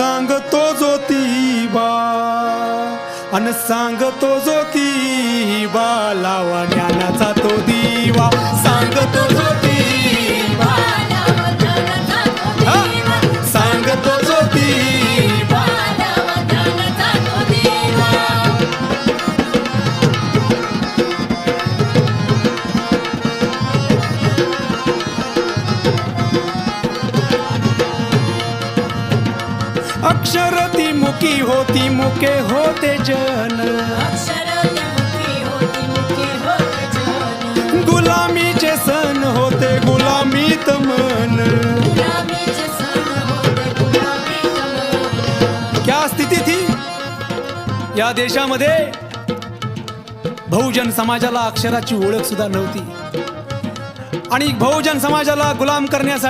सांगतो ज्योतिबा अन सांगतो ज्योतिबा लावा ज्ञानाचा तो दिवा अक्षर ती मुकी होती मुके होते जन गुलामीचे सण होते गुलामीत मन। क्या स्थिती थी? या देशामध्ये बहुजन समाजाला अक्षराची ओळख सुद्धा नव्हती. आणि बहुजन समाजाला गुलाम करण्यासाठी